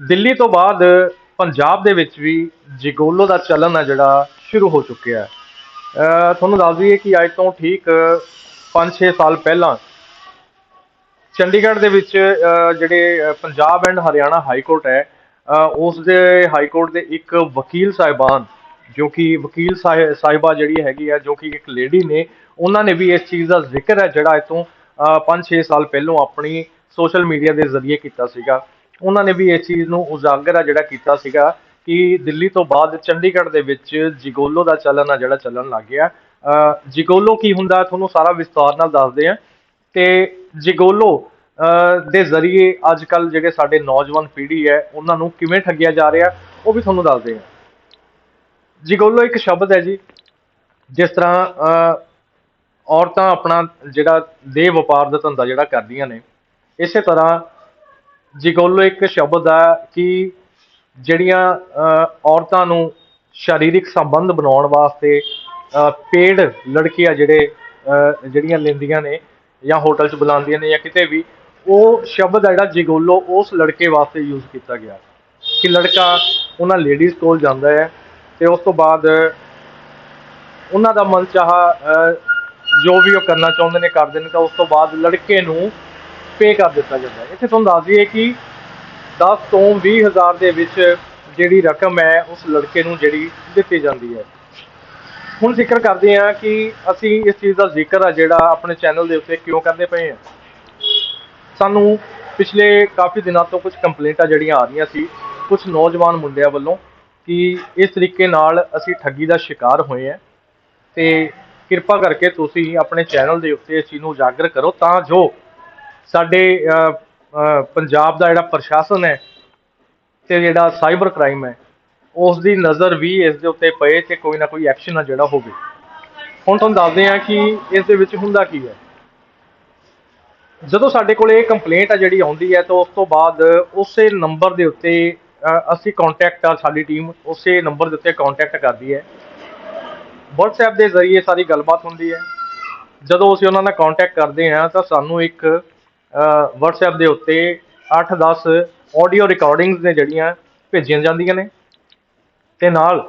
ਦਿੱਲੀ ਤੋਂ ਬਾਅਦ ਪੰਜਾਬ ਦੇ ਵਿੱਚ ਵੀ ਜਿਗੋਲੋ ਦਾ ਚਲਨ ਹੈ ਜਿਹੜਾ ਸ਼ੁਰੂ ਹੋ ਚੁੱਕਿਆ ਹੈ। ਅਹ ਤੁਹਾਨੂੰ ਦੱਸ ਦਈਏ ਕਿ ਅੱਜ ਤੋਂ ਠੀਕ 5-6 ਸਾਲ ਪਹਿਲਾਂ ਚੰਡੀਗੜ੍ਹ ਦੇ ਵਿੱਚ ਜਿਹੜੇ Punjab and Haryana high court ਹੈ ਅਹ, ਉਸ ਦੇ ਹਾਈ ਕੋਰਟ ਦੇ ਇੱਕ ਵਕੀਲ ਸਾਹਿਬਾਨ ਜੋ ਕਿ ਵਕੀਲ ਸਾਹਿ- ਸਾਹਿਬਾ ਜਿਹੜੀ ਹੈਗੀ ਆ ਜੋ ਕਿ ਇੱਕ ਲੇਡੀ ਨੇ ਉਹਨਾਂ ਨੇ ਵੀ ਇਸ ਚੀਜ਼ ਦਾ ਜ਼ਿਕਰ ਹੈ ਜਿਹੜਾ ਇਹ ਤੋਂ 5-6 ਸਾਲ ਪਹਿਲਾਂ ਆਪਣੀ ਸੋਸ਼ਲ ਮੀਡੀਆ ਦੇ ਜ਼ਰੀਏ ਕੀਤਾ ਸੀਗਾ। ਉਹਨਾਂ ਨੇ ਵੀ ਇਸ ਚੀਜ਼ ਨੂੰ ਉਜਾਗਰ ਆ ਜਿਹੜਾ ਕੀਤਾ ਸੀਗਾ ਕਿ ਦਿੱਲੀ ਤੋਂ ਬਾਅਦ ਚੰਡੀਗੜ੍ਹ ਦੇ ਵਿੱਚ ਜਿਗੋਲੋ ਦਾ ਚੱਲਣ ਆ, ਜਿਹੜਾ ਚੱਲਣ ਲੱਗ ਗਿਆ। ਜਿਗੋਲੋ ਕੀ ਹੁੰਦਾ ਤੁਹਾਨੂੰ ਸਾਰਾ ਵਿਸਤਾਰ ਨਾਲ ਦੱਸਦੇ ਆ। ਤੇ ਜਿਗੋਲੋ ਦੇ ਜ਼ਰੀਏ ਅੱਜ ਕੱਲ ਜਿਹੜੇ ਸਾਡੇ ਨੌਜਵਾਨ ਪੀੜ੍ਹੀ ਹੈ, ਉਹਨਾਂ ਨੂੰ ਕਿਵੇਂ ਠੱਗਿਆ ਜਾ ਰਿਹਾ, ਉਹ ਵੀ ਤੁਹਾਨੂੰ ਦੱਸਦੇ ਆ। ਜਿਗੋਲੋ ਇੱਕ ਸ਼ਬਦ ਹੈ ਜੀ, ਜਿਸ ਤਰ੍ਹਾਂ ਔਰਤਾਂ ਆਪਣਾ ਜਿਹੜਾ ਦੇਹ ਵਪਾਰ ਦਾ ਧੰਦਾ ਜਿਹੜਾ ਕਰਦੀਆਂ ਨੇ, ਇਸੇ ਤਰ੍ਹਾਂ ਜਿਗੋਲੋ ਇੱਕ ਸ਼ਬਦ ਆ ਕਿ ਜਿਹੜੀਆਂ ਔਰਤਾਂ ਨੂੰ ਸਰੀਰਕ ਸੰਬੰਧ ਬਣਾਉਣ ਵਾਸਤੇ ਪੇਡ ਲੜਕੀਆਂ ਜਿਹੜੇ ਜਿਹੜੀਆਂ ਲੈਂਦੀਆਂ ਨੇ ਜਾਂ ਹੋਟਲ 'ਚ ਬੁਲਾਉਂਦੀਆਂ ਨੇ ਜਾਂ ਕਿਤੇ ਵੀ, ਉਹ ਸ਼ਬਦ ਆ ਜਿਹੜਾ ਜਿਗੋਲੋ ਉਸ ਲੜਕੇ ਵਾਸਤੇ ਯੂਜ਼ ਕੀਤਾ ਗਿਆ। ਕਿ ਲੜਕਾ ਉਹਨਾਂ ਲੇਡੀਜ਼ ਕੋਲ ਜਾਂਦਾ ਹੈ ਤੇ ਉਸ ਤੋਂ ਬਾਅਦ ਉਹਨਾਂ ਦਾ ਮਨ ਚਾਹਾ ਜੋ ਵੀ ਉਹ ਕਰਨਾ ਚਾਹੁੰਦੇ ਨੇ ਕਰਦੇ ਨੇ, ਤਾਂ ਉਸ ਤੋਂ ਬਾਅਦ ਲੜਕੇ ਨੂੰ ਪੇ ਕਰ ਦਿੱਤਾ ਜਾਂਦਾ ਹੈ। ਇੱਥੇ ਤੁਹਾਨੂੰ ਦੱਸ ਦਈਏ ਕਿ 10 ਤੋਂ 20 ਹਜ਼ਾਰ ਦੇ ਵਿੱਚ ਜਿਹੜੀ ਰਕਮ ਹੈ, ਉਸ ਲੜਕੇ ਨੂੰ ਜਿਹੜੀ ਦਿੱਤੀ ਜਾਂਦੀ ਹੈ। ਹੁਣ ਜ਼ਿਕਰ ਕਰਦੇ ਹਾਂ ਕਿ ਅਸੀਂ ਇਸ ਚੀਜ਼ ਦਾ ਜ਼ਿਕਰ ਆ ਜਿਹੜਾ ਆਪਣੇ ਚੈਨਲ ਦੇ ਉੱਤੇ ਕਿਉਂ ਕਰਦੇ ਪਏ ਹਾਂ। ਸਾਨੂੰ ਪਿਛਲੇ ਕਾਫੀ ਦਿਨਾਂ ਤੋਂ ਕੁਝ ਕੰਪਲੇਂਟਾਂ ਜਿਹੜੀਆਂ ਆ ਰਹੀਆਂ ਸੀ, ਕੁਝ ਨੌਜਵਾਨ ਮੁੰਡਿਆਂ ਵੱਲੋਂ ਕਿ ਇਸ ਤਰੀਕੇ ਨਾਲ ਅਸੀਂ ਠੱਗੀ ਦਾ ਸ਼ਿਕਾਰ ਹੋਏ ਹਾਂ ਤੇ ਕਿਰਪਾ ਕਰਕੇ ਤੁਸੀਂ ਆਪਣੇ ਚੈਨਲ ਦੇ ਉੱਤੇ ਇਸ ਚੀਜ਼ ਨੂੰ ਉਜਾਗਰ ਕਰੋ ਤਾਂ ਜੋ ਸਾਡੇ ਪੰਜਾਬ ਦਾ ਜਿਹੜਾ ਪ੍ਰਸ਼ਾਸਨ ਹੈ ਤੇ ਜਿਹੜਾ ਸਾਈਬਰ ਕ੍ਰਾਈਮ ਹੈ ਉਸ ਦੀ ਨਜ਼ਰ ਵੀ ਇਸ ਦੇ ਉੱਤੇ ਪਏ ਤੇ ਕੋਈ ਨਾ ਕੋਈ ਐਕਸ਼ਨ ਆ ਜਿਹੜਾ ਹੋਵੇ। ਹੁਣ ਤੁਹਾਨੂੰ ਦੱਸਦੇ ਹਾਂ ਕਿ ਇਸ ਦੇ ਵਿੱਚ ਹੁੰਦਾ ਕੀ ਹੈ। ਜਦੋਂ ਸਾਡੇ ਕੋਲ ਇਹ ਕੰਪਲੇਂਟ ਆ ਜਿਹੜੀ ਆਉਂਦੀ ਹੈ, ਤਾਂ ਉਸ ਤੋਂ ਬਾਅਦ ਉਸੇ ਨੰਬਰ ਦੇ ਉੱਤੇ ਅਸੀਂ ਕੰਟੈਕਟ ਆ ਸਾਡੀ ਟੀਮ ਉਸੇ ਨੰਬਰ ਦੇ ਉੱਤੇ ਕੰਟੈਕਟ ਕਰਦੀ ਹੈ। WhatsApp ਦੇ ਜ਼ਰੀਏ ਸਾਰੀ ਗੱਲਬਾਤ ਹੁੰਦੀ ਹੈ। ਜਦੋਂ ਅਸੀਂ ਉਹਨਾਂ ਨਾਲ ਕੰਟੈਕਟ ਕਰਦੇ ਹਾਂ, ਤਾਂ ਸਾਨੂੰ ਇੱਕ WhatsApp ਦੇ ਉੱਤੇ 8-10 ਆਡੀਓ ਰਿਕਾਰਡਿੰਗਸ ਨੇ ਜਿਹੜੀਆਂ ਭੇਜੀਆਂ ਜਾਂਦੀਆਂ ਨੇ। ਤੇ ਨਾਲ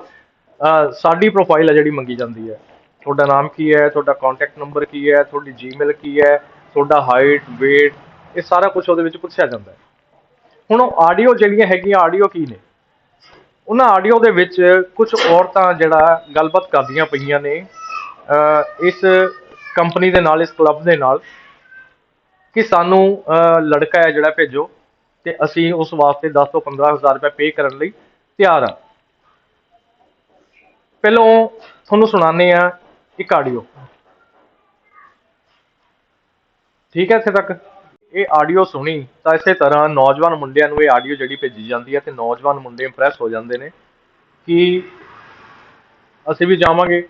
ਸਾਡੀ ਪ੍ਰੋਫਾਈਲ ਹੈ ਜਿਹੜੀ ਮੰਗੀ ਜਾਂਦੀ ਹੈ। ਤੁਹਾਡਾ ਨਾਮ ਕੀ ਹੈ, ਤੁਹਾਡਾ ਕੰਟੈਕਟ ਨੰਬਰ ਕੀ ਹੈ, ਤੁਹਾਡੀ ਜੀਮੇਲ ਕੀ ਹੈ, ਤੁਹਾਡਾ ਹਾਈਟ weight, ਇਹ ਸਾਰਾ ਕੁਝ ਉਹਦੇ ਵਿੱਚ ਪੁੱਛਿਆ ਜਾਂਦਾ ਹੈ। ਹੁਣ ਉਹ ਆਡੀਓ ਜਿਹੜੀਆਂ ਹੈਗੀਆਂ ਆਡੀਓ ਕੀ ਨੇ? ਉਹਨਾਂ ਆਡੀਓ ਦੇ ਵਿੱਚ ਕੁਝ ਔਰਤਾਂ ਜਿਹੜਾ ਗੱਲਬਾਤ ਕਰਦੀਆਂ ਪਈਆਂ ਨੇ ਇਸ ਕੰਪਨੀ ਦੇ ਨਾਲ, ਇਸ ਕਲੱਬ ਦੇ ਨਾਲ। ਕਿ ਸਾਨੂੰ ਲੜਕਾ ਹੈ ਜਿਹੜਾ ਭੇਜੋ ਤੇ ਅਸੀਂ ਉਸ ਵਾਸਤੇ 10 ਤੋਂ 15000 ਰੁਪਏ ਪੇ ਕਰਨ ਲਈ ਤਿਆਰ ਹਾਂ। ਪਹਿਲੋਂ ਤੁਹਾਨੂੰ ਸੁਣਾਉਂਦੇ ਆ ਇੱਕ ਆਡੀਓ ਠੀਕ ਹੈ ਇੱਥੇ ਤੱਕ? ਇਹ ਆਡੀਓ ਸੁਣੀ ਤਾਂ ਇਸੇ ਤਰ੍ਹਾਂ ਨੌਜਵਾਨ ਮੁੰਡਿਆਂ ਨੂੰ ਇਹ ਆਡੀਓ ਜਿਹੜੀ ਭੇਜੀ ਜਾਂਦੀ ਹੈ ਤੇ ਨੌਜਵਾਨ ਮੁੰਡੇ ਇੰਪ੍ਰੈਸ ਹੋ ਜਾਂਦੇ ਨੇ ਕਿ ਅਸੀਂ ਵੀ ਜਾਵਾਂਗੇ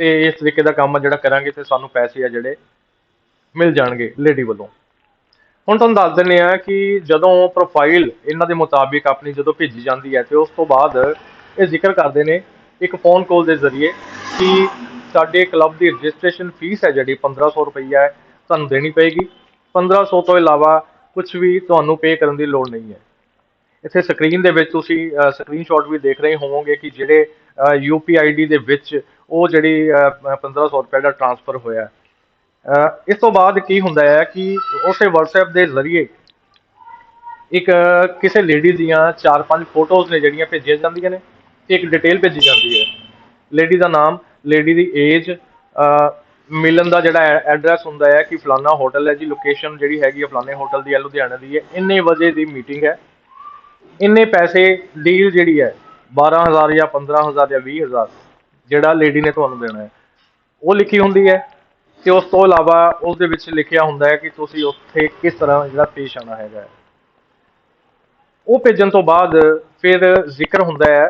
ਤੇ ਇਸ ਤਰੀਕੇ ਦਾ ਕੰਮ ਜਿਹੜਾ ਕਰਾਂਗੇ ਤੇ ਸਾਨੂੰ ਪੈਸੇ ਆ ਜਿਹੜੇ ਮਿਲ ਜਾਣਗੇ ਲੇਡੀ ਵੱਲੋਂ। ਹੁਣ ਤੁਹਾਨੂੰ ਦੱਸ ਦਿੰਦੇ ਆ ਕਿ ਜਦੋਂ ਪ੍ਰੋਫਾਈਲ ਇਹਨਾਂ ਦੇ ਮੁਤਾਬਿਕ ਆਪਣੀ ਜਦੋਂ ਭੇਜੀ ਜਾਂਦੀ ਹੈ ਤੇ ਉਸ ਤੋਂ ਬਾਅਦ ਇਹ ਜ਼ਿਕਰ ਕਰਦੇ ਨੇ ਇੱਕ ਫੋਨ ਕਾਲ ਦੇ ਜ਼ਰੀਏ ਕਿ ਸਾਡੇ ਕਲੱਬ ਦੀ ਰਜਿਸਟ੍ਰੇਸ਼ਨ ਫੀਸ ਹੈ ਜਿਹੜੀ 1500 ਰੁਪਈਆ ਹੈ ਤੁਹਾਨੂੰ ਦੇਣੀ ਪਏਗੀ। 1500 ਤੋਂ ਇਲਾਵਾ ਕੁਝ ਵੀ ਤੁਹਾਨੂੰ ਪੇ ਕਰਨ ਦੀ ਲੋੜ ਨਹੀਂ ਹੈ। ਇੱਥੇ ਸਕਰੀਨ ਦੇ ਵਿੱਚ ਤੁਸੀਂ ਸਕਰੀਨਸ਼ਾਟ ਵੀ ਦੇਖ ਰਹੇ ਹੋਵੋਗੇ ਕਿ ਜਿਹੜੇ ਯੂਪੀਆਈਡੀ ਦੇ ਵਿੱਚ ਉਹ ਜਿਹੜੀ ਅਹ, 1500 ਰੁਪਏ ਦਾ ਟ੍ਰਾਂਸਫਰ ਹੋਇਆ ਇਸ ਤੋਂ ਬਾਅਦ ਕੀ ਹੁੰਦਾ ਹੈ ਕਿ ਉਸੇ WhatsApp ਦੇ ਜ਼ਰੀਏ ਇੱਕ ਕਿਸੇ ਲੇਡੀ ਦੀਆਂ 4-5 ਫੋਟੋਜ਼ ਨੇ ਜਿਹੜੀਆਂ ਭੇਜੀਆਂ ਜਾਂਦੀਆਂ ਨੇ ਤੇ ਇੱਕ ਡਿਟੇਲ ਭੇਜੀ ਜਾਂਦੀ ਹੈ। ਲੇਡੀ ਦਾ ਨਾਮ ਲੇਡੀ ਦੀ ਏਜ ਮਿਲਣ ਦਾ ਜਿਹੜਾ ਐਡਰੈਸ ਹੁੰਦਾ ਹੈ ਕਿ ਫਲਾਨਾ ਹੋਟਲ ਹੈ ਜੀ ਲੋਕੇਸ਼ਨ ਜਿਹੜੀ ਹੈਗੀ ਹੈ ਫਲਾਣੇ ਹੋਟਲ ਦੀ ਹੈ, ਲੁਧਿਆਣਾ ਦੀ ਹੈ। ਇੰਨੇ ਵਜੇ ਦੀ ਮੀਟਿੰਗ ਹੈ। ਇੰਨੇ ਪੈਸੇ ਡੀਲ ਜਿਹੜੀ ਹੈ 12000 ਜਾਂ 15000 ਜਾਂ 20000 ਜਿਹੜਾ ਲੇਡੀ ਨੇ ਤੁਹਾਨੂੰ ਦੇਣਾ ਹੈ। ਉਹ ਲਿਖੀ ਹੁੰਦੀ ਹੈ। ਤੇ ਉਸ ਤੋਂ ਇਲਾਵਾ ਉਸ ਦੇ ਵਿੱਚ ਲਿਖਿਆ ਹੁੰਦਾ ਹੈ ਕਿ ਤੁਸੀਂ ਉੱਥੇ ਕਿਸ ਤਰ੍ਹਾਂ ਜਿਹੜਾ ਪੇਸ਼ ਆਣਾ ਹੈਗਾ ਹੈ। ਉਹ ਭੇਜਣ ਤੋਂ ਬਾਅਦ ਫਿਰ ਜ਼ਿਕਰ ਹੁੰਦਾ ਹੈ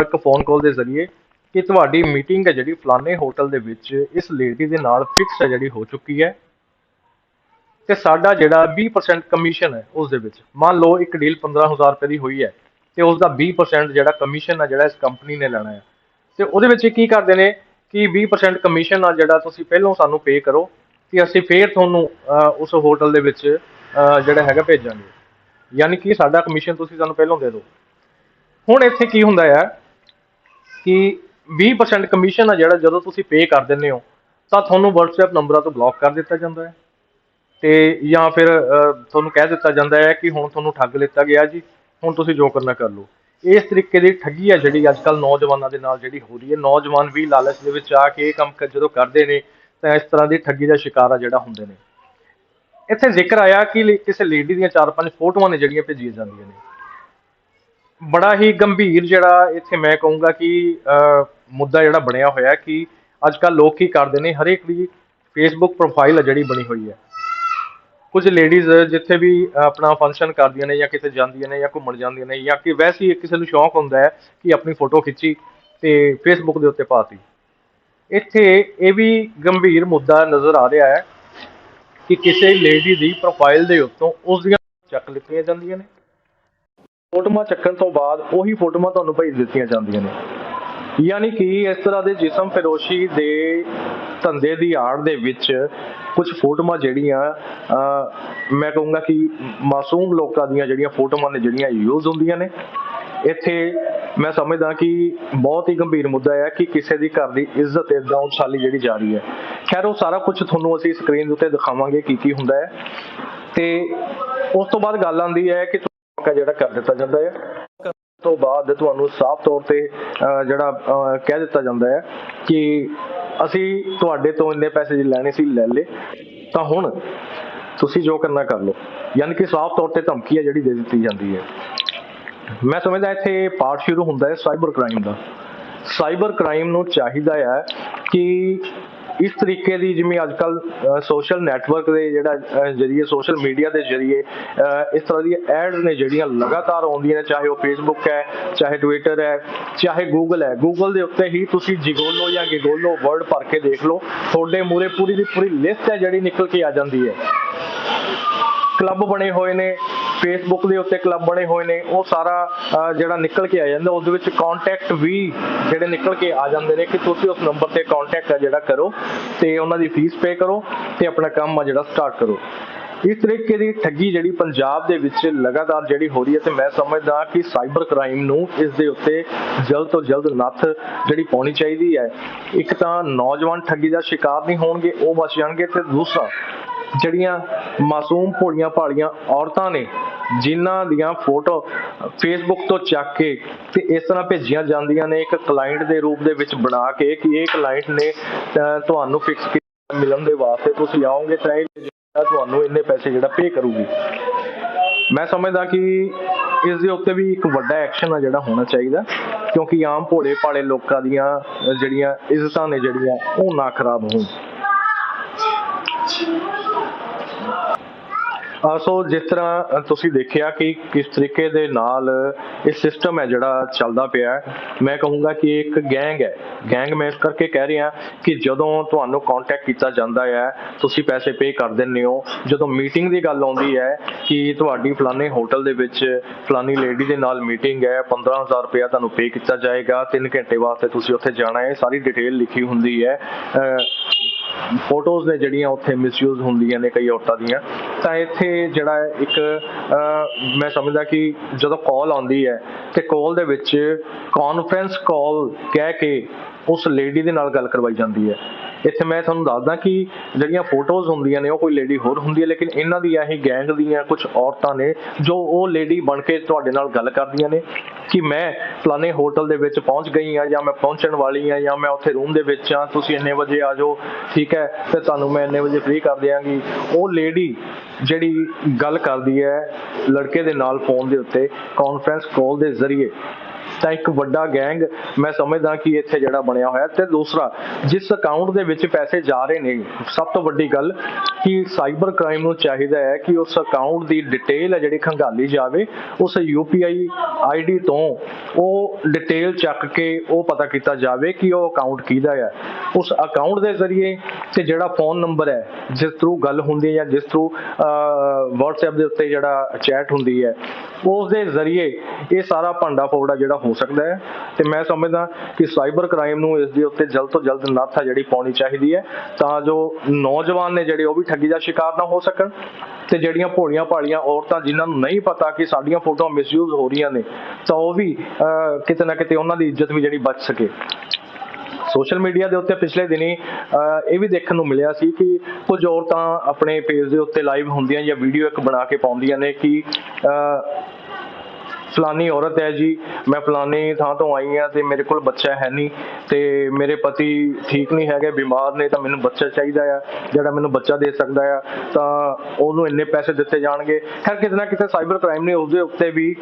ਇੱਕ ਫੋਨ ਕਾਲ ਦੇ ਜ਼ਰੀਏ ਕਿ ਤੁਹਾਡੀ ਮੀਟਿੰਗ ਹੈ ਜਿਹੜੀ ਫਲਾਣੇ ਹੋਟਲ ਦੇ ਵਿੱਚ, ਇਸ ਲੇਡੀ ਦੇ ਨਾਲ ਫਿਕਸ ਹੈ ਜਿਹੜੀ ਹੋ ਚੁੱਕੀ ਹੈ। ਤੇ ਸਾਡਾ ਜਿਹੜਾ 20% ਕਮਿਸ਼ਨ ਹੈ ਉਸ ਦੇ ਵਿੱਚ। ਮੰਨ ਲਓ ਇੱਕ ਡੀਲ 15000 ਰੁਪਏ ਦੀ ਹੋਈ ਹੈ ਤੇ ਉਸ ਦਾ 20% ਜਿਹੜਾ ਕਮਿਸ਼ਨ ਹੈ ਜਿਹੜਾ ਇਸ ਕੰਪਨੀ ਨੇ ਲੈਣਾ ਹੈ। ਤੇ ਉਹਦੇ ਵਿੱਚ ਕੀ ਕਰਦੇ ਨੇ? ਕਿ 20% ਕਮਿਸ਼ਨ ਆ ਜਿਹੜਾ ਤੁਸੀਂ ਪਹਿਲਾਂ ਸਾਨੂੰ ਪੇ ਕਰੋ ਕਿ ਅਸੀਂ ਫੇਰ ਤੁਹਾਨੂੰ ਉਸ ਹੋਟਲ ਦੇ ਵਿੱਚ ਜਿਹੜਾ ਹੈਗਾ ਭੇਜਾਂਗੇ। ਯਾਨੀ ਕਿ ਸਾਡਾ ਕਮਿਸ਼ਨ ਤੁਸੀਂ ਸਾਨੂੰ ਪਹਿਲਾਂ ਦੇ ਦਿਓ। ਹੁਣ ਇੱਥੇ ਕੀ ਹੁੰਦਾ ਹੈ ਕਿ 20% ਕਮਿਸ਼ਨ ਆ ਜਿਹੜਾ ਜਦੋਂ ਤੁਸੀਂ ਪੇ ਕਰ ਦਿੰਦੇ ਹੋ, ਤਾਂ ਤੁਹਾਨੂੰ WhatsApp ਨੰਬਰਾਂ ਤੋਂ ਬਲੌਕ ਕਰ ਦਿੱਤਾ ਜਾਂਦਾ ਹੈ। ਤੇ ਜਾਂ ਫਿਰ ਤੁਹਾਨੂੰ ਕਹਿ ਦਿੱਤਾ ਜਾਂਦਾ ਹੈ ਕਿ ਹੁਣ ਤੁਹਾਨੂੰ ਠੱਗ ਲਿੱਤਾ ਗਿਆ ਜੀ, ਹੁਣ ਤੁਸੀਂ ਜੋ ਕਰਨਾ ਕਰ ਲਓ। ਇਸ ਤਰੀਕੇ ਦੀ ਠੱਗੀ ਆ ਜਿਹੜੀ ਅੱਜ ਕੱਲ ਨੌਜਵਾਨਾਂ ਦੇ ਨਾਲ ਜਿਹੜੀ ਹੋ ਰਹੀ ਹੈ। ਨੌਜਵਾਨ ਵੀ ਲਾਲਚ ਦੇ ਵਿੱਚ ਆ ਕੇ ਇਹ ਕੰਮ ਕ- ਜਦੋਂ ਕਰਦੇ ਨੇ, ਤਾਂ ਇਸ ਤਰ੍ਹਾਂ ਦੀ ਠੱਗੀ ਦਾ ਸ਼ਿਕਾਰ ਆ ਜਿਹੜਾ ਹੁੰਦੇ ਨੇ। ਇੱਥੇ ਜ਼ਿਕਰ ਆਇਆ ਕਿ ਕਿਸੇ ਲੇਡੀ ਦੀਆਂ ਚਾਰ ਪੰਜ ਫੋਟੋਆਂ ਨੇ ਜਿਹੜੀਆਂ ਭੇਜੀਆਂ ਜਾਂਦੀਆਂ ਨੇ। ਬੜਾ ਹੀ ਗੰਭੀਰ ਜਿਹੜਾ ਇੱਥੇ ਮੈਂ ਕਹੂੰਗਾ ਕਿ ਮੁੱਦਾ ਜਿਹੜਾ ਬਣਿਆ ਹੋਇਆ ਕਿ ਅੱਜ ਕੱਲ ਲੋਕ ਕੀ ਕਰਦੇ ਨੇ? ਹਰੇਕ ਦੀ ਫੇਸਬੁੱਕ ਪ੍ਰੋਫਾਈਲ ਆ ਜਿਹੜੀ ਬਣੀ ਹੋਈ ਹੈ। ਕੁਝ ਲੇਡੀਜ਼ ਜਿੱਥੇ ਵੀ ਆਪਣਾ ਫੰਕਸ਼ਨ ਕਰਦੀਆਂ ਨੇ ਜਾਂ ਕਿਤੇ ਜਾਂਦੀਆਂ ਨੇ ਜਾਂ ਘੁੰਮਣ ਜਾਂਦੀਆਂ ਨੇ ਜਾਂ ਕਿ ਵੈਸੇ ਹੀ ਕਿਸੇ ਨੂੰ ਸ਼ੌਂਕ ਹੁੰਦਾ ਹੈ ਕਿ ਆਪਣੀ ਫੋਟੋ ਖਿੱਚੀ ਤੇ ਫੇਸਬੁੱਕ ਦੇ ਉੱਤੇ ਪਾਤੀ ਇੱਥੇ ਇਹ ਵੀ ਗੰਭੀਰ ਮੁੱਦਾ ਨਜ਼ਰ ਆ ਰਿਹਾ ਹੈ ਕਿ ਕਿਸੇ ਲੇਡੀ ਦੀ ਪ੍ਰੋਫਾਈਲ ਦੇ ਉੱਤੋਂ ਉਸ ਦੀਆਂ ਚੱਕ ਲਿੱਤੀਆਂ ਜਾਂਦੀਆਂ ਨੇ। ਫੋਟੋਆਂ ਚੱਕਣ ਤੋਂ ਬਾਅਦ ਉਹੀ ਫੋਟੋਆਂ ਤੁਹਾਨੂੰ ਭੇਜ ਦਿੱਤੀਆਂ ਜਾਂਦੀਆਂ ਨੇ। ਯਾਨੀ ਕਿ ਇਸ ਤਰ੍ਹਾਂ ਦੇ ਜਿਸਮ ਫਰੋਸ਼ੀ ਦੇ ਧੰਦੇ ਦੀ ਆੜ ਦੇ ਵਿੱਚ ਕੁਝ ਫੋਟੋਆਂ ਜਿਹੜੀਆਂ ਮੈਂ ਕਹੂੰਗਾ ਕਿ ਮਾਸੂਮ ਲੋਕਾਂ ਦੀਆਂ ਜਿਹੜੀਆਂ ਫੋਟੋਆਂ ਨੇ, ਜਿਹੜੀਆਂ ਯੂਜ਼ ਹੁੰਦੀਆਂ ਨੇ, ਇੱਥੇ ਮੈਂ ਸਮਝਦਾ ਕਿ ਬਹੁਤ ਹੀ ਗੰਭੀਰ ਮੁੱਦਾ ਹੈ ਕਿ ਕਿਸੇ ਦੀ ਘਰ ਦੀ ਇੱਜ਼ਤ ਇਦਾਂ ਉਛਾਲੀ ਜਿਹੜੀ ਜਾ ਰਹੀ ਹੈ। ਖੈਰ, ਉਹ ਸਾਰਾ ਕੁਝ ਤੁਹਾਨੂੰ ਅਸੀਂ ਸਕਰੀਨ ਦੇ ਉੱਤੇ ਦਿਖਾਵਾਂਗੇ ਕੀ ਕੀ ਹੁੰਦਾ ਹੈ। ਤੇ ਉਸ ਤੋਂ ਬਾਅਦ ਗੱਲ ਆਉਂਦੀ ਹੈ ਕਿ ਤੁਹਾਨੂੰ ਜਿਹੜਾ ਕਰ ਦਿੱਤਾ ਜਾਂਦਾ ਹੈ। ਤੋਂ ਬਾਅਦ ਤੁਹਾਨੂੰ ਸਾਫ਼ ਤੌਰ ਤੇ ਜਿਹੜਾ ਕਹਿ ਦਿੱਤਾ ਜਾਂਦਾ ਹੈ ਕਿ ਅਸੀਂ ਤੁਹਾਡੇ ਤੋਂ ਇੰਨੇ ਪੈਸੇ ਲੈਣੇ ਸੀ, ਲੈ ਲੇ ਤਾਂ ਹੁਣ ਤੁਸੀਂ ਜੋ ਕਰਨਾ ਕਰ ਲਓ। ਯਾਨੀ ਕਿ ਸਾਫ਼ ਤੌਰ ਤੇ ਧਮਕੀ ਹੈ ਜਿਹੜੀ ਦੇ ਦਿੱਤੀ ਜਾਂਦੀ ਹੈ। ਮੈਂ ਸਮਝਦਾ ਇੱਥੇ ਪਾਠ ਸ਼ੁਰੂ ਹੁੰਦਾ ਹੈ ਸਾਈਬਰ ਕ੍ਰਾਈਮ ਦਾ। ਸਾਈਬਰ ਕ੍ਰਾਈਮ ਨੂੰ ਚਾਹੀਦਾ ਹੈ ਕਿ ਇਸ ਤਰੀਕੇ ਦੀ ਜਿਵੇਂ ਅੱਜ ਕੱਲ ਸੋਸ਼ਲ ਨੈਟਵਰਕ ਦੇ ਜਿਹੜਾ ਜਰੀਏ ਸੋਸ਼ਲ ਮੀਡੀਆ ਦੇ ਜਰੀਏ ਇਸ ਤਰ੍ਹਾਂ ਦੀਆਂ ਐਡਸ ਨੇ ਜਿਹੜੀਆਂ ਲਗਾਤਾਰ ਆਉਂਦੀਆਂ ਨੇ, ਚਾਹੇ ਉਹ ਫੇਸਬੁੱਕ ਹੈ, ਚਾਹੇ ਟਵਿੱਟਰ ਹੈ, ਚਾਹੇ ਗੂਗਲ ਹੈ। ਗੂਗਲ ਦੇ ਉੱਤੇ ਹੀ ਤੁਸੀਂ ਜਿਗੋਲੋ ਜਾਂ ਗਿਗੋਲੋ ਵਰਡ ਭਰ ਕੇ ਦੇਖ ਲਓ। ਤੁਹਾਡੇ ਮੂਰੇ ਪੂਰੀ ਦੀ ਪੂਰੀ ਲਿਸਟ ਹੈ ਜਿਹੜੀ ਨਿਕਲ ਕੇ ਆ ਜਾਂਦੀ ਹੈ। ਕਲੱਬ ਬਣੇ ਹੋਏ ਨੇ ਫੇਸਬੁੱਕ ਦੇ ਉੱਤੇ ਕਲੱਬ ਬਣੇ ਹੋਏ ਨੇ, ਉਹ ਸਾਰਾ ਜਿਹੜਾ ਨਿਕਲ ਕੇ ਆ ਜਾਂਦਾ ਉਸ ਦੇ ਵਿੱਚ ਕੰਟੈਕਟ ਵੀ ਜਿਹੜੇ ਨਿਕਲ ਕੇ ਆ ਜਾਂਦੇ ਨੇ ਕਿ ਤੁਸੀਂ ਉਸ ਨੰਬਰ ਤੇ ਕੰਟੈਕਟ ਆ ਜਿਹੜਾ ਕਰੋ ਤੇ ਉਹਨਾਂ ਦੀ ਫੀਸ ਪੇ ਕਰੋ ਤੇ ਆਪਣਾ ਕੰਮ ਆ ਜਿਹੜਾ ਸਟਾਰਟ ਕਰੋ। ਇਸ ਤਰੀਕੇ ਦੀ ਠੱਗੀ ਜਿਹੜੀ ਪੰਜਾਬ ਦੇ ਵਿੱਚ ਲਗਾਤਾਰ ਜਿਹੜੀ ਹੋ ਰਹੀ ਹੈ ਤੇ ਮੈਂ ਸਮਝਦਾ ਕਿ ਸਾਈਬਰ ਕ੍ਰਾਈਮ ਨੂੰ ਇਸ ਦੇ ਉੱਤੇ ਜਲਦ ਤੋਂ ਜਲਦ ਨੱਥ ਜਿਹੜੀ ਪਾਉਣੀ ਚਾਹੀਦੀ ਹੈ। ਇੱਕ ਤਾਂ ਨੌਜਵਾਨ ਠੱਗੀ ਦਾ ਸ਼ਿਕਾਰ ਨਹੀਂ ਹੋਣਗੇ ਉਹ ਬਚ ਜਾਣਗੇ ਤੇ ਦੂਸਰਾ ਜਿਹੜੀਆਂ ਮਾਸੂਮ ਭੋਲੀਆਂ ਭਾਲੀਆਂ ਔਰਤਾਂ ਨੇ ਜਿਨ੍ਹਾਂ ਦੀਆਂ ਫੋਟੋ ਫੇਸਬੁੱਕ ਤੋਂ ਚੱਕ ਕੇ ਤੇ ਇਸ ਤਰ੍ਹਾਂ ਭੇਜੀਆਂ ਜਾਂਦੀਆਂ ਨੇ ਇੱਕ ਕਲਾਇੰਟ ਦੇ ਰੂਪ ਦੇ ਵਿੱਚ ਬਣਾ ਕੇ ਕਿ ਇਹ ਕਲਾਇੰਟ ਨੇ ਅਹ, ਤੁਹਾਨੂੰ ਫਿਕਸ ਕੀਤਾ ਮਿਲਣ ਦੇ ਵਾਸਤੇ ਤੁਸੀਂ ਆਓਗੇ ਤਾਂ ਇਹ ਤੁਹਾਨੂੰ ਇੰਨੇ ਪੈਸੇ ਜਿਹੜਾ ਪੇ ਕਰੂਗੀ। ਮੈਂ ਸਮਝਦਾ ਕਿ ਇਸ ਦੇ ਉੱਤੇ ਵੀ ਇੱਕ ਵੱਡਾ ਐਕਸ਼ਨ ਆ ਜਿਹੜਾ ਹੋਣਾ ਚਾਹੀਦਾ, ਕਿਉਂਕਿ ਆਮ ਭੋਲੇ ਭਾਲੇ ਲੋਕਾਂ ਦੀਆਂ ਜਿਹੜੀਆਂ ਇੱਜ਼ਤਾਂ ਨੇ ਜਿਹੜੀਆਂ, ਉਹ ਨਾ ਖਰਾਬ ਹੋਣ। ਸੋ ਜਿਸ ਤਰ੍ਹਾਂ ਤੁਸੀਂ ਦੇਖਿਆ ਕਿ ਕਿਸ ਤਰੀਕੇ ਦੇ ਨਾਲ ਇਹ ਸਿਸਟਮ ਹੈ ਜਿਹੜਾ ਚੱਲਦਾ ਪਿਆ ਹੈ, ਮੈਂ ਕਹੂੰਗਾ ਕਿ ਇੱਕ ਗੈਂਗ ਹੈ। ਗੈਂਗ ਮੈਂ ਇਸ ਕਰਕੇ ਕਹਿ ਰਿਹਾ ਕਿ ਜਦੋਂ ਤੁਹਾਨੂੰ ਕੰਟੈਕਟ ਕੀਤਾ ਜਾਂਦਾ ਹੈ, ਤੁਸੀਂ ਪੈਸੇ ਪੇ ਕਰ ਦਿੰਦੇ ਹੋ। ਜਦੋਂ ਮੀਟਿੰਗ ਦੀ ਗੱਲ ਆਉਂਦੀ ਹੈ ਕਿ ਤੁਹਾਡੀ ਫਲਾਣੇ ਹੋਟਲ ਦੇ ਵਿੱਚ ਫਲਾਣੀ ਲੇਡੀ ਦੇ ਨਾਲ ਮੀਟਿੰਗ ਹੈ 15000 ਰੁਪਇਆ ਤੁਹਾਨੂੰ ਪੇ ਕੀਤਾ ਜਾਏਗਾ 3 ਘੰਟੇ ਵਾਸਤੇ ਤੁਸੀਂ ਉੱਥੇ ਜਾਣਾ ਹੈ, ਸਾਰੀ ਡਿਟੇਲ ਲਿਖੀ ਹੁੰਦੀ ਹੈ। ਫੋਟੋਜ਼ ਨੇ ਜਿਹੜੀਆਂ ਉੱਥੇ ਮਿਸਯੂਜ਼ ਹੁੰਦੀਆਂ ਨੇ ਕਈ ਔਰਤਾਂ ਦੀਆਂ, ਤਾਂ ਇੱਥੇ ਜਿਹੜਾ ਹੈ ਇੱਕ ਮੈਂ ਸਮਝਦਾ ਕਿ ਜਦੋਂ ਕਾਲ ਆਉਂਦੀ ਹੈ ਤੇ ਕਾਲ ਦੇ ਵਿੱਚ ਕਾਨਫਰੰਸ ਕਾਲ ਕਹਿ ਕੇ ਉਸ ਲੇਡੀ ਦੇ ਨਾਲ ਗੱਲ ਕਰਵਾਈ ਜਾਂਦੀ ਹੈ। ਇੱਥੇ ਮੈਂ ਤੁਹਾਨੂੰ ਦੱਸਦਾ ਕਿ ਜਿਹੜੀਆਂ ਫੋਟੋਜ਼ ਹੁੰਦੀਆਂ ਨੇ, ਉਹ ਕੋਈ ਲੇਡੀ ਹੋਰ ਹੁੰਦੀ ਹੈ, ਲੇਕਿਨ ਇਹਨਾਂ ਦੀ ਇਹ ਗੈਂਗ ਦੀਆਂ ਕੁਝ ਔਰਤਾਂ ਨੇ, ਜੋ ਉਹ ਲੇਡੀ ਬਣ ਕੇ ਤੁਹਾਡੇ ਨਾਲ ਗੱਲ ਕਰਦੀਆਂ ਨੇ ਕਿ ਮੈਂ ਫਲਾਣੇ ਹੋਟਲ ਦੇ ਵਿੱਚ ਪਹੁੰਚ ਗਈ ਹਾਂ ਜਾਂ ਮੈਂ ਪਹੁੰਚਣ ਵਾਲੀ ਹਾਂ ਜਾਂ ਮੈਂ ਉੱਥੇ ਰੂਮ ਦੇ ਵਿੱਚ ਹਾਂ, ਤੁਸੀਂ ਇੰਨੇ ਵਜੇ ਆ ਜਾਓ, ਠੀਕ ਹੈ, ਤੇ ਤੁਹਾਨੂੰ ਮੈਂ ਇੰਨੇ ਵਜੇ ਫ੍ਰੀ ਕਰ ਦਿਆਂਗੀ। ਉਹ ਲੇਡੀ ਜਿਹੜੀ ਗੱਲ ਕਰਦੀ ਹੈ, ਲੜਕੇ ਦੇ ਨਾਲ ਫੋਨ ਦੇ ਉੱਤੇ ਕਾਨਫਰੰਸ ਕਾਲ ਦੇ ਜ਼ਰੀਏ ਤਾਂ ਇੱਕ ਵੱਡਾ ਗੈਂਗ ਮੈਂ ਸਮਝਦਾ ਕਿ ਇੱਥੇ ਜਿਹੜਾ ਬਣਿਆ ਹੋਇਆ ਤੇ ਦੂਸਰਾ, ਜਿਸ ਅਕਾਊਂਟ ਦੇ ਵਿੱਚ ਪੈਸੇ ਜਾ ਰਹੇ ਨੇ, ਸਭ ਤੋਂ ਵੱਡੀ ਗੱਲ ਕਿ ਸਾਈਬਰ ਕ੍ਰਾਈਮ ਨੂੰ ਚਾਹੀਦਾ ਹੈ ਕਿ ਉਸ ਅਕਾਊਂਟ ਦੀ ਡਿਟੇਲ ਹੈ ਜਿਹੜੀ ਖੰਗਾਲੀ ਜਾਵੇ, ਉਸ ਯੂਪੀਆਈ ਆਈਡੀ ਤੋਂ ਉਹ ਡਿਟੇਲ ਚੱਕ ਕੇ ਉਹ ਪਤਾ ਕੀਤਾ ਜਾਵੇ ਕਿ ਉਹ ਅਕਾਊਂਟ ਕਿਹਦਾ ਹੈ। ਉਸ ਅਕਾਊਂਟ ਦੇ ਜ਼ਰੀਏ ਤੇ ਜਿਹੜਾ ਫੋਨ ਨੰਬਰ ਹੈ, ਜਿਸ ਥਰੂ ਗੱਲ ਹੁੰਦੀ ਹੈ ਜਾਂ ਜਿਸ ਥਰੂ WhatsApp ਦੇ ਉੱਤੇ ਜਿਹੜਾ ਚੈਟ ਹੁੰਦੀ ਹੈ ਉਸ ਦੇ ਜ਼ਰੀਏ ਇਹ ਸਾਰਾ ਭਾਂਡਾ ਫੋੜਾ ਜਿਹੜਾ ਹੋ ਸਕਦਾ ਹੈ। ਤੇ ਮੈਂ ਸਮਝਦਾ ਕਿ ਸਾਈਬਰ ਕ੍ਰਾਈਮ ਨੂੰ ਇਸ ਦੇ ਉੱਤੇ ਜਲਦ ਤੋਂ ਜਲਦ ਨੱਥ ਜਿਹੜੀ ਪਾਉਣੀ ਚਾਹੀਦੀ ਹੈ ਤਾਂ ਜੋ ਨੌਜਵਾਨ ਨੇ ਜਿਹੜੇ ਉਹ ਵੀ ਠੱਗੀ ਦਾ ਸ਼ਿਕਾਰ ਨਾ ਹੋ ਸਕਣ। ਤੇ ਜਿਹੜੀਆਂ ਭੋਲੀਆਂ ਭਾਲੀਆਂ ਔਰਤਾਂ ਜਿਨ੍ਹਾਂ ਨੂੰ ਨਹੀਂ ਪਤਾ ਕਿ ਸਾਡੀਆਂ ਫੋਟੋਆਂ ਮਿਸਯੂਜ਼ ਹੋ ਰਹੀਆਂ ਨੇ ਤਾਂ ਉਹ ਵੀ ਅਹ, ਕਿਤੇ ਨਾ ਕਿਤੇ ਉਹਨਾਂ ਦੀ ਇੱਜ਼ਤ ਵੀ ਜਿਹੜੀ ਬਚ ਸਕੇ। ਸੋਸ਼ਲ ਮੀਡੀਆ ਦੇ ਉੱਤੇ ਪਿਛਲੇ ਦਿਨੀ ਅਹ, ਇਹ ਵੀ ਦੇਖਣ ਨੂੰ ਮਿਲਿਆ ਸੀ ਕਿ ਕੁਝ ਔਰਤਾਂ ਆਪਣੇ ਪੇਜ ਦੇ ਉੱਤੇ ਲਾਈਵ ਹੁੰਦੀਆਂ ਜਾਂ ਵੀਡੀਓ ਇੱਕ ਬਣਾ ਕੇ ਪਾਉਂਦੀਆਂ ਨੇ ਕਿ ਅਹ, ਫਲਾਨੀ ਔਰਤ ਹੈ ਜੀ। ਮੈਂ ਫਲਾਨੀ ਥਾਂ ਤੋਂ ਆਈ ਹਾਂ ਤੇ ਮੇਰੇ ਕੋਲ ਬੱਚਾ ਹੈ ਨਹੀਂ ਤੇ ਮੇਰੇ ਪਤੀ ਠੀਕ ਨਹੀਂ ਹੈਗੇ, ਬਿਮਾਰ ਨੇ ਤਾਂ ਮੈਨੂੰ ਬੱਚਾ ਚਾਹੀਦਾ ਆ, ਜਿਹੜਾ ਮੈਨੂੰ ਬੱਚਾ ਦੇ ਸਕਦਾ ਆ। ਤਾਂ ਉਹਨੂੰ ਇੰਨੇ ਪੈਸੇ ਦਿੱਤੇ ਜਾਣਗੇ। ਖੈਰ, ਕਿਤੇ ਨਾ ਕਿਤੇ ਸਾਈਬਰ ਕ੍ਰਾਈਮ ਨੇ ਉਸਦੇ ਉੱਤੇ ਵੀ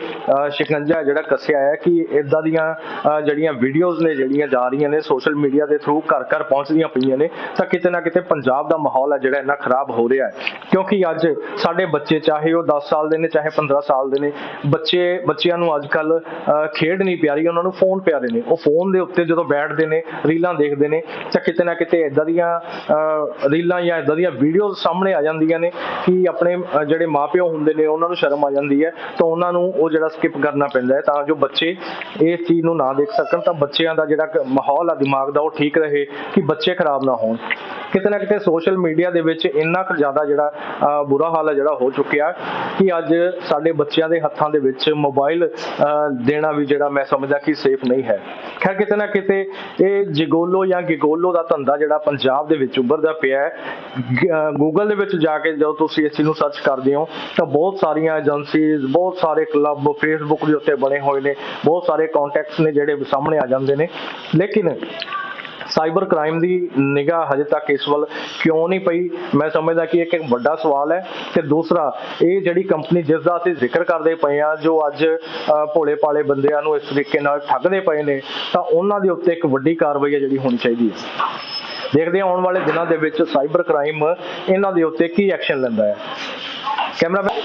ਸ਼ਿਕੰਜਾ ਜਿਹੜਾ ਕੱਸਿਆ ਹੈ ਕਿ ਇਦਾਂ ਦੀਆਂ ਜਿਹੜੀਆਂ ਵੀਡੀਓਜ਼ ਨੇ, ਜਿਹੜੀਆਂ ਜਾ ਰਹੀਆਂ ਨੇ ਸੋਸ਼ਲ ਮੀਡੀਆ ਦੇ ਥਰੂ ਘਰ ਘਰ ਪਹੁੰਚਦੀਆਂ ਪਈਆਂ ਨੇ, ਤਾਂ ਕਿਤੇ ਨਾ ਕਿਤੇ ਪੰਜਾਬ ਦਾ ਮਾਹੌਲ ਹੈ ਜਿਹੜਾ ਇੰਨਾ ਖਰਾਬ ਹੋ ਰਿਹਾ ਹੈ। ਕਿਉਂਕਿ ਅੱਜ ਸਾਡੇ ਬੱਚੇ ਚਾਹੇ ਉਹ 10 ਸਾਲ ਦੇ ਨੇ, ਚਾਹੇ 15 ਸਾਲ ਦੇ ਨੇ, ਬੱਚੇ ਬੱਚਿਆਂ ਨੂੰ ਅੱਜ ਕੱਲ ਖੇਡ ਨਹੀਂ ਪਿਆਰੀ ਉਹਨਾਂ ਨੂੰ ਫੋਨ ਪਿਆਰੇ ਨੇ। ਉਹ ਫੋਨ ਦੇ ਉੱਤੇ ਜਦੋਂ ਬੈਠਦੇ ਨੇ ਰੀਲਾਂ ਦੇਖਦੇ ਨੇ ਤਾਂ ਕਿਤੇ ਨਾ ਕਿਤੇ ਇਦਾਂ ਦੀਆਂ ਰੀਲਾਂ ਜਾਂ ਇਦਾਂ ਦੀਆਂ ਵੀਡੀਓਜ਼ ਸਾਹਮਣੇ ਆ ਜਾਂਦੀਆਂ ਨੇ ਕਿ ਆਪਣੇ ਅਹ, ਜਿਹੜੇ ਮਾਪਿਓ ਹੁੰਦੇ ਨੇ ਉਹਨਾਂ ਨੂੰ ਸ਼ਰਮ ਆ ਜਾਂਦੀ ਹੈ। ਤਾਂ ਉਹਨਾਂ ਨੂੰ ਉਹ ਜਿਹੜਾ ਸਕਿਪ ਕਰਨਾ ਪੈਂਦਾ ਹੈ ਤਾਂ ਜੋ ਬੱਚੇ ਇਸ ਚੀਜ਼ ਨੂੰ ਨਾ ਦੇਖ ਸਕਣ ਤਾਂ ਬੱਚਿਆਂ ਦਾ ਜਿਹੜਾ ਮਾਹੌਲ ਆ ਦਿਮਾਗ ਦਾ ਉਹ ਠੀਕ ਰਹੇ ਕਿ ਬੱਚੇ ਖਰਾਬ ਨਾ ਹੋਣ। ਕਿਤੇ ਨਾ ਕਿਤੇ ਸੋਸ਼ਲ ਮੀਡੀਆ ਦੇ ਵਿੱਚ ਇੰਨਾ ਕੁ ਜ਼ਿਆਦਾ ਜਿਹੜਾ ਬੁਰਾ ਹਾਲ ਹੈ ਜਿਹੜਾ ਹੋ ਚੁੱਕਿਆ ਕਿ ਅੱਜ ਸਾਡੇ ਬੱਚਿਆਂ ਦੇ ਹੱਥਾਂ ਦੇ ਵਿੱਚ ਮੋਬਾਈਲ ਦੇਣਾ ਵੀ ਜਿਹੜਾ ਮੈਂ ਸਮਝਦਾ ਕਿ ਸੇਫ ਨਹੀਂ ਹੈ। ਖੈਰ, ਕਿਤੇ ਨਾ ਕਿਤੇ ਇਹ ਜਿਗੋਲੋ ਜਾਂ ਗਿਗੋਲੋ ਦਾ ਧੰਦਾ ਜਿਹੜਾ ਪੰਜਾਬ ਦੇ ਵਿੱਚ ਉੱਭਰਦਾ ਪਿਆ ਹੈ ਗੂਗਲ ਦੇ ਵਿੱਚ ਜਾ ਕੇ ਜਦੋਂ ਤੁਸੀਂ ਇਸ ਚੀਜ਼ ਨੂੰ ਸਰਚ ਕਰਦੇ ਹੋ, ਤਾਂ ਬਹੁਤ ਸਾਰੀਆਂ ਏਜੰਸੀਜ਼ ਬਹੁਤ ਸਾਰੇ ਕਲੱਬ ਫੇਸਬੁੱਕ ਦੇ ਉੱਤੇ ਬਣੇ ਹੋਏ ਨੇ, ਬਹੁਤ ਸਾਰੇ ਕੰਟੈਕਟਸ ਨੇ ਜਿਹੜੇ ਸਾਹਮਣੇ ਆ ਜਾਂਦੇ ਨੇ। ਲੇਕਿਨ ਸਾਈਬਰ ਕ੍ਰਾਈਮ ਦੀ ਨਿਗਾਹ ਹਜੇ ਤੱਕ ਇਸ ਵੱਲ ਕਿਉਂ ਨਹੀਂ ਪਈ? ਮੈਂ ਸਮਝਦਾ ਕਿ ਇੱਕ ਇੱਕ ਵੱਡਾ ਸਵਾਲ ਹੈ ਤੇ ਦੂਸਰਾ, ਇਹ ਜਿਹੜੀ ਕੰਪਨੀ ਜਿਸ ਦਾ ਅਸੀਂ ਜ਼ਿਕਰ ਕਰਦੇ ਪਏ ਆ ਜੋ ਅੱਜ ਭੋਲੇ ਭਾਲੇ ਬੰਦਿਆਂ ਨੂੰ ਇਸ ਤਰੀਕੇ ਨਾਲ ਠੱਗਦੇ ਪਏ ਨੇ, ਤਾਂ ਉਹਨਾਂ ਦੇ ਉੱਤੇ ਇੱਕ ਵੱਡੀ ਕਾਰਵਾਈ ਹੈ ਜਿਹੜੀ ਹੋਣੀ ਚਾਹੀਦੀ ਹੈ। ਦੇਖਦੇ ਹਾਂ ਆਉਣ ਵਾਲੇ ਦਿਨਾਂ ਦੇ ਵਿੱਚ ਸਾਈਬਰ ਕ੍ਰਾਈਮ ਇਹਨਾਂ ਦੇ ਉੱਤੇ ਕੀ ਐਕਸ਼ਨ ਲੈਂਦਾ ਹੈ। ਕੈਮਰਾਮੈਨ